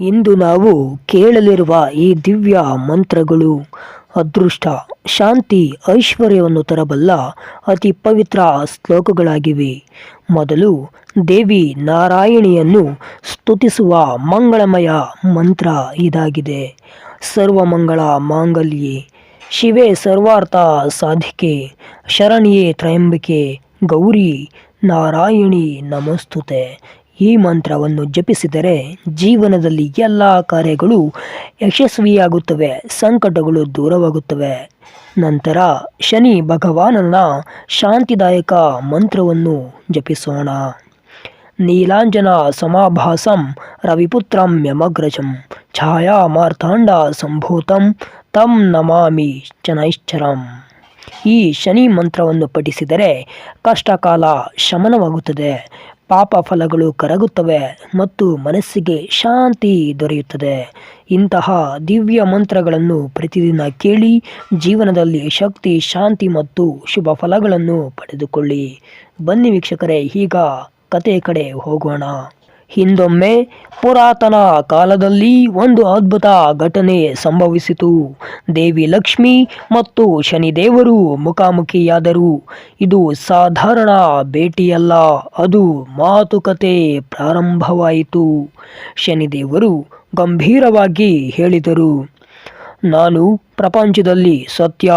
ಇಂದು ನಾವು ಕೇಳಲಿರುವ ಈ ದಿವ್ಯ ಮಂತ್ರಗಳು ಅದೃಷ್ಟ, ಶಾಂತಿ, ಐಶ್ವರ್ಯವನ್ನು ತರಬಲ್ಲ ಅತಿ ಪವಿತ್ರ ಶ್ಲೋಕಗಳಾಗಿವೆ. ಮೊದಲು ದೇವಿ ನಾರಾಯಣಿಯನ್ನು ಸ್ತುತಿಸುವ ಮಂಗಳಮಯ ಮಂತ್ರ ಇದಾಗಿದೆ. ಸರ್ವಮಂಗಳ ಮಾಂಗಲ್ಯೆ, ಶಿವೆ ಸರ್ವಾರ್ಥ ಸಾಧಿಕೆ, ಶರಣಿಯೇ ತ್ರಯಂಬಿಕೆ, ಗೌರಿ ನಾರಾಯಣಿ ನಮಸ್ತುತೆ ಈ ಮಂತ್ರವನ್ನು ಜಪಿಸಿದರೆ ಜೀವನದಲ್ಲಿ ಎಲ್ಲ ಕಾರ್ಯಗಳು ಯಶಸ್ವಿಯಾಗುತ್ತವೆ, ಸಂಕಟಗಳು ದೂರವಾಗುತ್ತವೆ. ನಂತರ ಶನಿ ಭಗವಾನನ ಶಾಂತಿದಾಯಕ ಮಂತ್ರವನ್ನು ಜಪಿಸೋಣ. ನೀಲಾಂಜನ ಸಮಾಭಾಸಂ ರವಿಪುತ್ರಂ ಯಮಗ್ರಜಂ ಛಾಯಾ ಮಾರ್ತಾಂಡ ಸಂಭೂತಂ ತಂ ನಮಾಮಿ ಚನೈಶ್ಚರಂ. ಈ ಶನಿ ಮಂತ್ರವನ್ನು ಪಠಿಸಿದರೆ ಕಷ್ಟಕಾಲ ಶಮನವಾಗುತ್ತದೆ. ಪಾಪ ಫಲಗಳು ಕರಗುತ್ತವೆ ಮತ್ತು ಮನಸ್ಸಿಗೆ ಶಾಂತಿ ದೊರೆಯುತ್ತದೆ. ಇಂತಹ ದಿವ್ಯ ಮಂತ್ರಗಳನ್ನು ಪ್ರತಿದಿನ ಕೇಳಿ ಜೀವನದಲ್ಲಿ ಶಕ್ತಿ, ಶಾಂತಿ ಮತ್ತು ಶುಭ ಫಲಗಳನ್ನು ಪಡೆದುಕೊಳ್ಳಿ. ಬನ್ನಿ ವೀಕ್ಷಕರೇ, ಈಗ ಕತೆ ಕಡೆ ಹೋಗೋಣ. ಹಿಂದೊಮ್ಮೆ ಪುರಾತನ ಕಾಲದಲ್ಲಿ ಒಂದು ಅದ್ಭುತ ಘಟನೆ ಸಂಭವಿಸಿತು. ದೇವಿ ಲಕ್ಷ್ಮಿ ಮತ್ತು ಶನಿದೇವರು ಮುಖಾಮುಖಿಯಾದರು. ಇದು ಸಾಧಾರಣ ಭೇಟಿಯಲ್ಲ, ಅದು ಮಾತುಕತೆ ಪ್ರಾರಂಭವಾಯಿತು. ಶನಿದೇವರು ಗಂಭೀರವಾಗಿ ಹೇಳಿದರು. ನಾನು ಪ್ರಪಂಚದಲ್ಲಿ ಸತ್ಯ,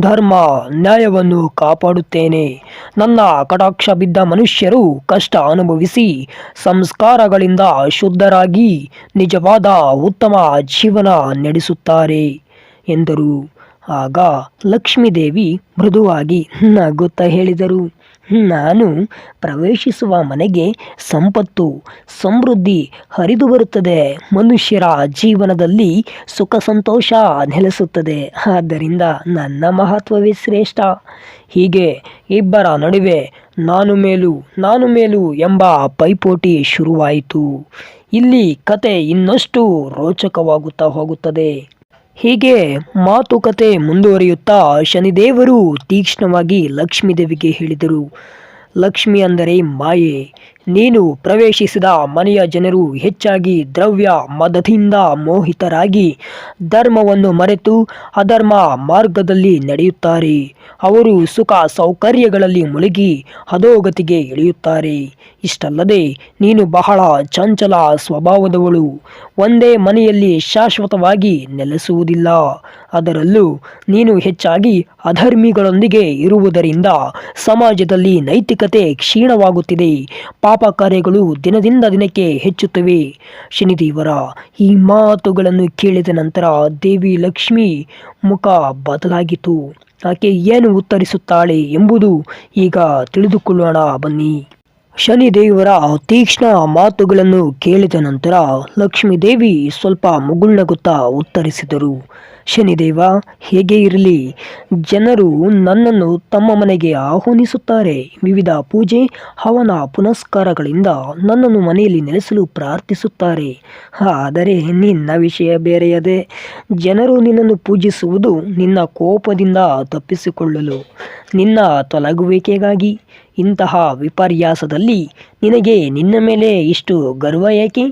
ಧರ್ಮ, ನ್ಯಾಯವನ್ನು ಕಾಪಾಡುತ್ತೇನೆ. ನನ್ನ ಕಟಾಕ್ಷ ಬಿದ್ದ ಮನುಷ್ಯರು ಕಷ್ಟ ಅನುಭವಿಸಿ ಸಂಸ್ಕಾರಗಳಿಂದ ಶುದ್ಧರಾಗಿ ನಿಜವಾದ ಉತ್ತಮ ಜೀವನ ನಡೆಸುತ್ತಾರೆ ಎಂದರು. ಆಗ ಲಕ್ಷ್ಮೀದೇವಿ ಮೃದುವಾಗಿ ನಗುತ್ತಾ ಹೇಳಿದರು. ನಾನು ಪ್ರವೇಶಿಸುವ ಮನೆಗೆ ಸಂಪತ್ತು, ಸಮೃದ್ಧಿ ಹರಿದು ಬರುತ್ತದೆ. ಮನುಷ್ಯರ ಜೀವನದಲ್ಲಿ ಸುಖ ಸಂತೋಷ ನೆಲೆಸುತ್ತದೆ. ಆದ್ದರಿಂದ ನನ್ನ ಮಹತ್ವವೇ ಶ್ರೇಷ್ಠ. ಹೀಗೆ ಇಬ್ಬರ ನಡುವೆ ನಾನು ಮೇಲು ನಾನು ಮೇಲು ಎಂಬ ಪೈಪೋಟಿ ಶುರುವಾಯಿತು. ಇಲ್ಲಿ ಕತೆ ಇನ್ನಷ್ಟು ರೋಚಕವಾಗುತ್ತಾ ಹೋಗುತ್ತದೆ. ಹೀಗೆ ಮಾತುಕತೆ ಮುಂದುವರಿಯುತ್ತಾ ಶನಿದೇವರು ತೀಕ್ಷ್ಣವಾಗಿ ಲಕ್ಷ್ಮೀದೇವಿಗೆ ಹೇಳಿದರು. ಲಕ್ಷ್ಮಿ ಅಂದರೆ ಮಾಯೆ. ನೀನು ಪ್ರವೇಶಿಸಿದ ಮನೆಯ ಜನರು ಹೆಚ್ಚಾಗಿ ದ್ರವ್ಯ ಮದದಿಂದ ಮೋಹಿತರಾಗಿ ಧರ್ಮವನ್ನು ಮರೆತು ಅಧರ್ಮ ಮಾರ್ಗದಲ್ಲಿ ನಡೆಯುತ್ತಾರೆ. ಅವರು ಸುಖ ಸೌಕರ್ಯಗಳಲ್ಲಿ ಮುಳುಗಿ ಅಧೋಗತಿಗೆ ಇಳಿಯುತ್ತಾರೆ. ಇಷ್ಟಲ್ಲದೆ ನೀನು ಬಹಳ ಚಂಚಲ ಸ್ವಭಾವದವಳು. ಒಂದೇ ಮನೆಯಲ್ಲಿ ಶಾಶ್ವತವಾಗಿ ನೆಲೆಸುವುದಿಲ್ಲ. ಅದರಲ್ಲೂ ನೀನು ಹೆಚ್ಚಾಗಿ ಅಧರ್ಮಿಗಳೊಂದಿಗೆ ಇರುವುದರಿಂದ ಸಮಾಜದಲ್ಲಿ ನೈತಿಕತೆ ಕ್ಷೀಣವಾಗುತ್ತಿದೆ. ಪಾಪ ಕಾರ್ಯಗಳು ದಿನದಿಂದ ದಿನಕ್ಕೆ ಹೆಚ್ಚುತ್ತವೆ. ಶನಿದೇವರ ಈ ಮಾತುಗಳನ್ನು ಕೇಳಿದ ನಂತರ ದೇವಿ ಲಕ್ಷ್ಮಿ ಮುಖ ಬದಲಾಗಿತು ಆಕೆ ಏನು ಉತ್ತರಿಸುತ್ತಾಳೆ ಎಂಬುದು ಈಗ ತಿಳಿದುಕೊಳ್ಳೋಣ, ಬನ್ನಿ. ಶನಿದೇವರ ತೀಕ್ಷ್ಣ ಮಾತುಗಳನ್ನು ಕೇಳಿದ ನಂತರ ಲಕ್ಷ್ಮೀದೇವಿ ಸ್ವಲ್ಪ ಮುಗುಳ್ನಗುತ್ತಾ ಉತ್ತರಿಸಿದರು. ಶನಿದೇವ, ಹೇಗೆ ಇರಲಿ? ಜನರು ನನ್ನನ್ನು ತಮ್ಮ ಮನೆಗೆ ಆಹ್ವಾನಿಸುತ್ತಾರೆ. ವಿವಿಧ ಪೂಜೆ, ಹವನ ಪುನಸ್ಕಾರಗಳಿಂದ ನನ್ನನ್ನು ಮನೆಯಲ್ಲಿ ನೆಲೆಸಲು ಪ್ರಾರ್ಥಿಸುತ್ತಾರೆ. ಆದರೆ ನಿನ್ನ ವಿಷಯ ಬೇರೆಯದೇ. ಜನರು ನಿನ್ನನ್ನು ಪೂಜಿಸುವುದು ನಿನ್ನ ಕೋಪದಿಂದ ತಪ್ಪಿಸಿಕೊಳ್ಳಲು. ನಿನ್ನ ತೊಲಗುವಿಕೆಗಾಗಿ. ಇಂತಹ ವಿಪರ್ಯಾಸದಲ್ಲಿ ನಿನಗೆ ನಿನ್ನ ಮೇಲೆ ಇಷ್ಟು ಗರ್ವ ಏಕೆ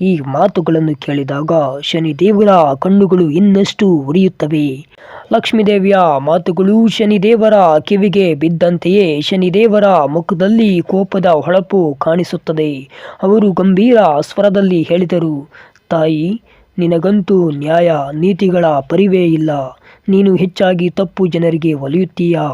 ಈ ಮಾತುಗಳನ್ನು ಕೇಳಿದಾಗ ಶನಿದೇವರ ಕಣ್ಣುಗಳು ಇನ್ನಷ್ಟು ಉರಿಯುತ್ತವೆ. ಲಕ್ಷ್ಮೀದೇವಿಯ ಮಾತುಗಳು ಶನಿದೇವರ ಕಿವಿಗೆ ಬಿದ್ದಂತೆಯೇ ಶನಿದೇವರ ಮುಖದಲ್ಲಿ ಕೋಪದ ಹೊಳಪು ಕಾಣಿಸುತ್ತದೆ. ಅವರು ಗಂಭೀರ ಸ್ವರದಲ್ಲಿ ಹೇಳಿದರು, ತಾಯಿ, ನಿನಗಂತೂ ನ್ಯಾಯ ನೀತಿಗಳ ಪರಿವೇ ಇಲ್ಲ. ನೀನು ಹೆಚ್ಚಾಗಿ ತಪ್ಪು ಜನರಿಗೆ ಒಲಿಯುತ್ತೀಯಾ?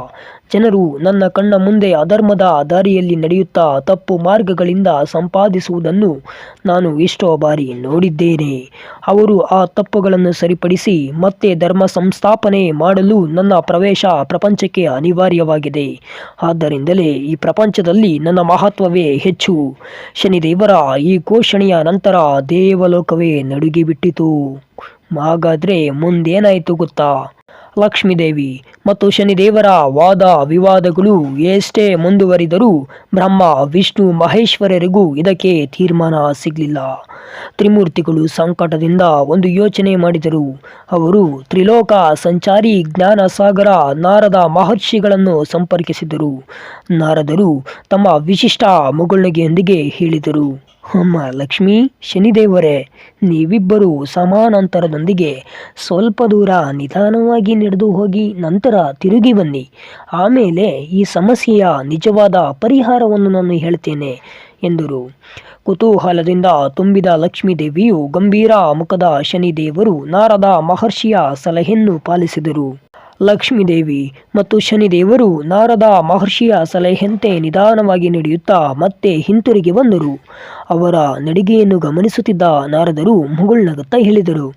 ಜನರು ನನ್ನ ಕಣ್ಣ ಮುಂದೆ ಅಧರ್ಮದ ದಾರಿಯಲ್ಲಿ ನಡೆಯುತ್ತಾ ತಪ್ಪು ಮಾರ್ಗಗಳಿಂದ ಸಂಪಾದಿಸುವುದನ್ನು ನಾನು ಎಷ್ಟೋ ಬಾರಿ ನೋಡಿದ್ದೇನೆ. ಅವರು ಆ ತಪ್ಪುಗಳನ್ನು ಸರಿಪಡಿಸಿ ಮತ್ತೆ ಧರ್ಮ ಸಂಸ್ಥಾಪನೆ ಮಾಡಲು ನನ್ನ ಪ್ರವೇಶ ಪ್ರಪಂಚಕ್ಕೆ ಅನಿವಾರ್ಯವಾಗಿದೆ. ಆದ್ದರಿಂದಲೇ ಈ ಪ್ರಪಂಚದಲ್ಲಿ ನನ್ನ ಮಹತ್ವವೇ ಹೆಚ್ಚು. ಶನಿದೇವರ ಈ ಘೋಷಣೆಯ ನಂತರ ದೇವಲೋಕವೇ ನಡುಗಿಬಿಟ್ಟಿತು. ಹಾಗಾದರೆ ಮುಂದೇನಾಯಿತು ಗೊತ್ತಾ? ಲಕ್ಷ್ಮೀದೇವಿ ಮತ್ತು ಶನಿದೇವರ ವಾದ ವಿವಾದಗಳು ಎಷ್ಟೇ ಮುಂದುವರಿದರೂ ಬ್ರಹ್ಮ, ವಿಷ್ಣು, ಮಹೇಶ್ವರರಿಗೂ ಇದಕ್ಕೆ ತೀರ್ಮಾನ ಸಿಗಲಿಲ್ಲ. ತ್ರಿಮೂರ್ತಿಗಳು ಸಂಕಟದಿಂದ ಒಂದು ಯೋಚನೆ ಮಾಡಿದರು. ಅವರು ತ್ರಿಲೋಕ ಸಂಚಾರಿ ಜ್ಞಾನ ಸಾಗರ ನಾರದ ಮಹರ್ಷಿಗಳನ್ನು ಸಂಪರ್ಕಿಸಿದರು. ನಾರದರು ತಮ್ಮ ವಿಶಿಷ್ಟ ಮುಗುಳ್ನಗೆಯೊಂದಿಗೆ ಹೇಳಿದರು. ಅಮ್ಮ ಲಕ್ಷ್ಮೀ, ಶನಿದೇವರೇ, ನೀವಿಬ್ಬರೂ ಸಮಾನಾಂತರದೊಂದಿಗೆ ಸ್ವಲ್ಪ ದೂರ ನಿಧಾನವಾಗಿ ನಡೆದು ಹೋಗಿ ನಂತರ ತಿರುಗಿ ಬನ್ನಿ. ಆಮೇಲೆ ಈ ಸಮಸ್ಯೆಯ ನಿಜವಾದ ಪರಿಹಾರವನ್ನು ನಾನು ಹೇಳ್ತೇನೆ, ಎಂದರು. ಕುತೂಹಲದಿಂದ ತುಂಬಿದ ಲಕ್ಷ್ಮೀದೇವಿಯು ಗಂಭೀರ ಮುಖದ ಶನಿದೇವರು ನಾರದ ಮಹರ್ಷಿಯ ಸಲಹೆಯನ್ನು ಪಾಲಿಸಿದರು. ಲಕ್ಷ್ಮೀದೇವಿ ಮತ್ತು ಶನಿದೇವರು ನಾರದ ಮಹರ್ಷಿಯ ಸಲಹೆಯಂತೆ ನಿಧಾನವಾಗಿ ನಡೆಯುತ್ತಾ ಮತ್ತೆ ಹಿಂತಿರುಗಿ ಬಂದರು. ಅವರ ನಡಿಗೆಯನ್ನು ಗಮನಿಸುತ್ತಿದ್ದ ನಾರದರು ಮುಗುಳ್ನಗುತ್ತಾ ಹೇಳಿದರು,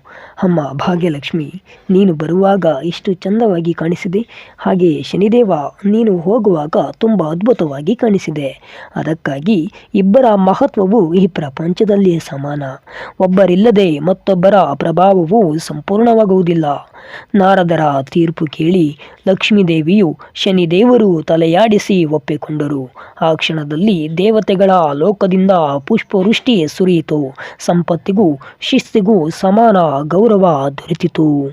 ಅಮ್ಮ, ಭಾಗ್ಯಲಕ್ಷ್ಮಿ, ನೀನು ಬರುವಾಗ ಇಷ್ಟು ಚಂದವಾಗಿ ಕಾಣಿಸಿದೆ. ಹಾಗೆ ಶನಿದೇವ ನೀನು ಹೋಗುವಾಗ ತುಂಬ ಅದ್ಭುತವಾಗಿ ಕಾಣಿಸಿದೆ. ಅದಕ್ಕಾಗಿ ಇಬ್ಬರ ಮಹತ್ವವು ಈ ಪ್ರಪಂಚದಲ್ಲಿ ಸಮಾನ. ಒಬ್ಬರಿಲ್ಲದೆ ಮತ್ತೊಬ್ಬರ ಪ್ರಭಾವವು ಸಂಪೂರ್ಣವಾಗುವುದಿಲ್ಲ. ನಾರದರ ತೀರ್ಪು ಕೇಳಿ ಲಕ್ಷ್ಮೀದೇವಿಯು ಶನಿದೇವರು ತಲೆಯಾಡಿಸಿ ಒಪ್ಪಿಕೊಂಡರು. ಆ ಕ್ಷಣದಲ್ಲಿ ದೇವತೆಗಳ ಲೋಕದಿಂದ ಪುಷ್ಪವೃಷ್ಟಿ ಸುರಿಯಿತು. ಸಂಪತ್ತಿಗೂ ಶಿಸ್ತಿಗೂ ಸಮಾನ ಗೌರವ ದೊರೆತಿತು.